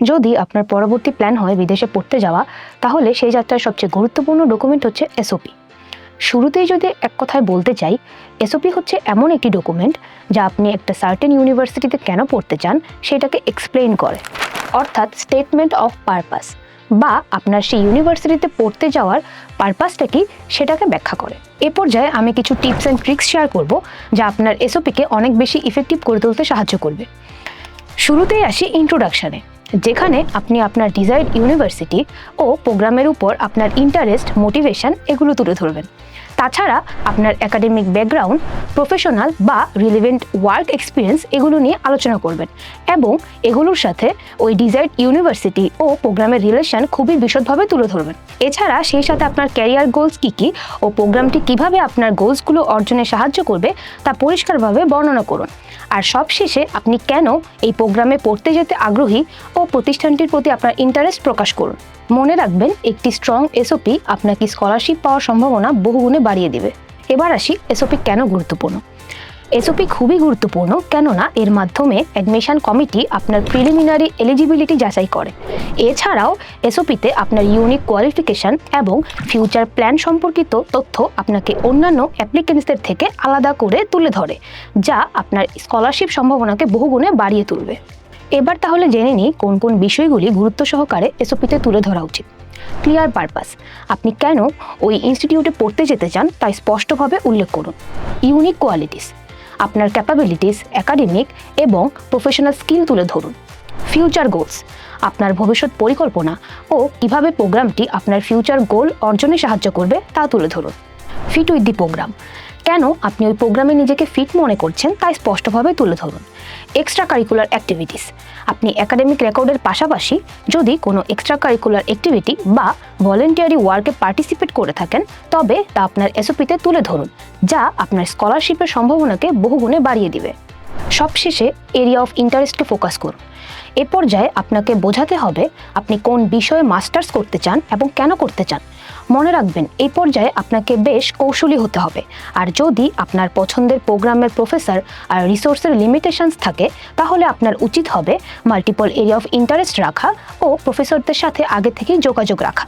যদি আপনার পরবর্তী প্ল্যান হয় বিদেশে পড়তে যাওয়া, তাহলে সেই যাত্রার সবচেয়ে গুরুত্বপূর্ণ ডকুমেন্ট হচ্ছে এসওপি শুরুতেই যদি এক কথায় বলতে চাই এসওপি হচ্ছে এমন একটি ডকুমেন্ট যা আপনি একটা সার্টেন ইউনিভার্সিটিতে কেন পড়তে চান সেটাকে এক্সপ্লেইন করে। অর্থাৎ স্টেটমেন্ট অফ পারপাস বা আপনার সেই ইউনিভার্সিটিতে পড়তে যাওয়ার পারপাসটা কি সেটাকে ব্যাখ্যা করে। এ পর্যায়ে আমি কিছু টিপস অ্যান্ড ট্রিক্স শেয়ার করব যা আপনার এসওপিকে অনেক বেশি ইফেক্টিভ করে তুলতে সাহায্য করবে। শুরুতেই আসি ইন্ট্রোডাকশানে যেখানে আপনি আপনার ডিজাইড ইউনিভার্সিটি ও প্রোগ্রামের উপর আপনার ইন্টারেস্ট মোটিভেশন এগুলো তুলে ধরবেন। তাছাড়া আপনার একাডেমিক ব্যাকগ্রাউন্ড প্রফেশনাল বা রিলেভেন্ট ওয়ার্ক এক্সপিরিয়েন্স এগুলো নিয়ে আলোচনা করবেন। এবং এগুলোর সাথে ওই ডিজাইড ইউনিভার্সিটি ও প্রোগ্রামের রিলেশন খুবই বিশদভাবে তুলে ধরবেন। এছাড়া সেই সাথে আপনার ক্যারিয়ার গোলস কী কী ও প্রোগ্রামটি কীভাবে আপনার গোলসগুলো অর্জনে সাহায্য করবে তা পরিষ্কারভাবে বর্ণনা করুন। আর সবশেষে আপনি কেন এই প্রোগ্রামে পড়তে যেতে আগ্রহী ও প্রতিষ্ঠানটির প্রতি আপনার ইন্টারেস্ট প্রকাশ করুন। মনে রাখবেন, একটি স্ট্রং এসওপি আপনাকে স্কলারশিপ পাওয়ার সম্ভাবনা বহুগুণে বাড়িয়ে দেবে। এবার আসি এসওপি কেন গুরুত্বপূর্ণ? এসওপি খুবই গুরুত্বপূর্ণ কেননা এর মাধ্যমে অ্যাডমিশন কমিটি আপনার প্রিলিমিনারি এলিজিবিলিটি যাচাই করে। এছাড়াও এসওপিতে আপনার ইউনিক কোয়ালিফিকেশন এবং ফিউচার প্ল্যান সম্পর্কিত তথ্য আপনাকে অন্যান্য অ্যাপ্লিকেন্টসদের থেকে আলাদা করে তুলে ধরে, যা আপনার স্কলারশিপ সম্ভাবনাকে বহুগুণে বাড়িয়ে তুলবে। এবার তাহলে জেনে নিই কোন কোন বিষয়গুলি গুরুত্ব সহকারে এসওপিতে তুলে ধরা উচিত। Clear purpose. আপনি কেন ওই ইনস্টিটিউটে পড়তে যেতে চান তাই স্পষ্টভাবে উল্লেখ করুন। ইউনিক কোয়ালিটিস, আপনার ক্যাপাবিলিটিস একাডেমিক এবং প্রফেশনাল স্কিল তুলে ধরুন। ফিউচার গোলস আপনার ভবিষ্যৎ পরিকল্পনা ও কীভাবে প্রোগ্রামটি আপনার ফিউচার গোল অর্জনে সাহায্য করবে তা তুলে ধরুন। ফিট উইথ দি প্রোগ্রাম কেন আপনি ওই প্রোগ্রামে নিজেকে ফিট মনে করছেন তাই স্পষ্টভাবে তুলে ধরুন। এক্সট্রা কারিকুলার অ্যাক্টিভিটিস আপনি একাডেমিক রেকর্ডের পাশাপাশি যদি কোনো এক্সট্রা কারিকুলার অ্যাক্টিভিটি বা ভলেন্টিয়ারি ওয়ার্কে পার্টিসিপেট করে থাকেন, তবে তা আপনার এসওপিতে তুলে ধরুন, যা আপনার স্কলারশিপের সম্ভাবনাকে বহুগুণে বাড়িয়ে দিবে। সবশেষে এরিয়া অফ ইন্টারেস্টকে ফোকাস করুন। এ পর্যায়ে আপনাকে বোঝাতে হবে আপনি কোন বিষয়ে মাস্টার্স করতে চান এবং কেন করতে চান। মনে রাখবেন, এই পর্যায়ে আপনাকে বেশ কৌশলী হতে হবে। আর যদি আপনার পছন্দের প্রোগ্রামের প্রফেসর আর রিসোর্সের লিমিটেশনস থাকে, তাহলে আপনার উচিত হবে মাল্টিপল এরিয়া অফ ইন্টারেস্ট রাখা ও প্রফেসরদের সাথে আগে থেকে যোগাযোগ রাখা।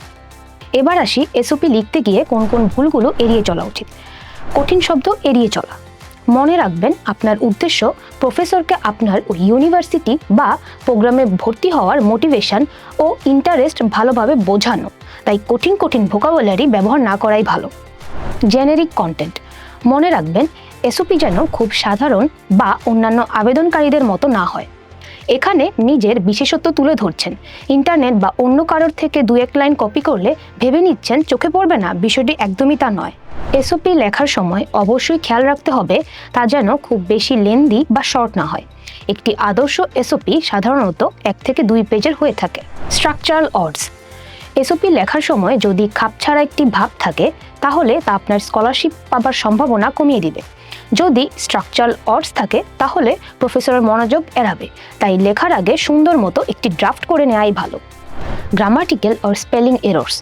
এবার আসি এসওপি লিখতে গিয়ে কোন কোন ভুলগুলো এড়িয়ে চলা উচিত। কঠিন শব্দ এড়িয়ে চলা। মনে রাখবেন, আপনার উদ্দেশ্য প্রফেসরকে আপনার ইউনিভার্সিটি বা প্রোগ্রামে ভর্তি হওয়ার মোটিভেশন ও ইন্টারেস্ট ভালোভাবে বোঝানো। তাই কঠিন কঠিন ভোকাবুলারি ব্যবহার না করাই ভালো। Generic content. মনে রাখবেন, এসওপি যেন খুব সাধারণ বা অন্যান্য আবেদনকারীদের মতো না হয়। এখানে নিজের বিশেষত্ব তুলে ধরছেন। ইন্টারনেট বা অন্য কারোর থেকে দু এক লাইন কপি করলে ভেবে নিচ্ছেন চোখে পড়বে না, বিষয়টি একদমই তা নয়। এসওপি লেখার সময় অবশ্যই খেয়াল রাখতে হবে তা যেন খুব বেশি লেন্দি বা শর্ট না হয়। একটি আদর্শ এসওপি সাধারণত এক থেকে দুই পেজের হয়ে থাকে। স্ট্রাকচারাল অর্ডস এসওপি লেখার সময় যদি খাপছাড়া একটি ভাব থাকে, তাহলে তা আপনার স্কলারশিপ পাবার সম্ভাবনা কমিয়ে দিবে। যদি স্ট্রাকচারাল অর্ডস থাকে, তাহলে প্রফেসরের মনোযোগ এড়াবে। তাই লেখার আগে সুন্দর মতো একটি ড্রাফট করে নেওয়াই ভালো। Grammatical or spelling errors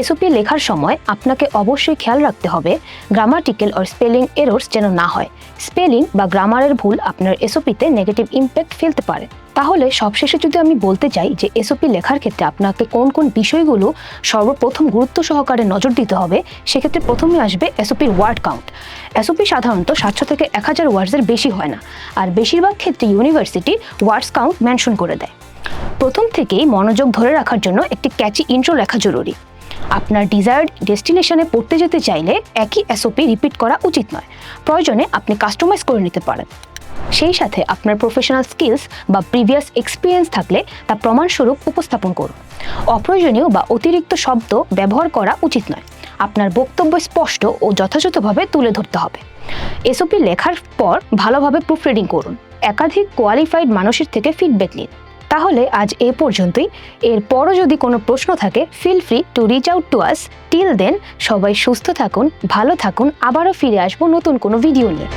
SOP লেখার সময় আপনাকে অবশ্যই খেয়াল রাখতে হবে গ্রামাটিক্যাল অর স্পেলিং এরর্স যেন না হয়। স্পেলিং বা গ্রামারের ভুল আপনার এসওপিতে নেগেটিভ ইম্প্যাক্ট ফেলতে পারে। তাহলে সবশেষে যদি আমি বলতে চাই যে এসওপি লেখার ক্ষেত্রে আপনাকে কোন কোন বিষয়গুলো সর্বপ্রথম গুরুত্ব সহকারে নজর দিতে হবে, সেক্ষেত্রে প্রথমে আসবে এসওপির ওয়ার্ড কাউন্ট। এসওপি সাধারণত সাতশো থেকে এক হাজার ওয়ার্ডসের বেশি হয় না, আর বেশিরভাগ ক্ষেত্রে ইউনিভার্সিটি ওয়ার্ডস কাউন্ট মেনশন করে দেয়। প্রথম থেকেই মনোযোগ ধরে রাখার জন্য একটি ক্যাচি ইন্ট্রো লেখা জরুরি। আপনার ডিজায়ার্ড ডেস্টিনেশনে পড়তে যেতে চাইলে একই এসওপি রিপিট করা উচিত নয়। প্রয়োজনে আপনি কাস্টমাইজ করে নিতে পারেন। সেই সাথে আপনার প্রফেশনাল স্কিলস বা প্রিভিয়াস এক্সপিরিয়েন্স থাকলে তা প্রমাণস্বরূপ উপস্থাপন করুন। অপ্রয়োজনীয় বা অতিরিক্ত শব্দ ব্যবহার করা উচিত নয়। আপনার বক্তব্য স্পষ্ট ও যথাযথভাবে তুলে ধরতে হবে। এসওপি লেখার পর ভালোভাবে প্রুফ রিডিং করুন। একাধিক কোয়ালিফাইড মানুষের থেকে ফিডব্যাক নিন। তাহলে আজ এ পর্যন্তই। এরপরও যদি কোনো প্রশ্ন থাকে feel free to reach out to us till then সবাই সুস্থ থাকুন, ভালো থাকুন। আবারও ফিরে আসব নতুন কোনো ভিডিও নিয়ে।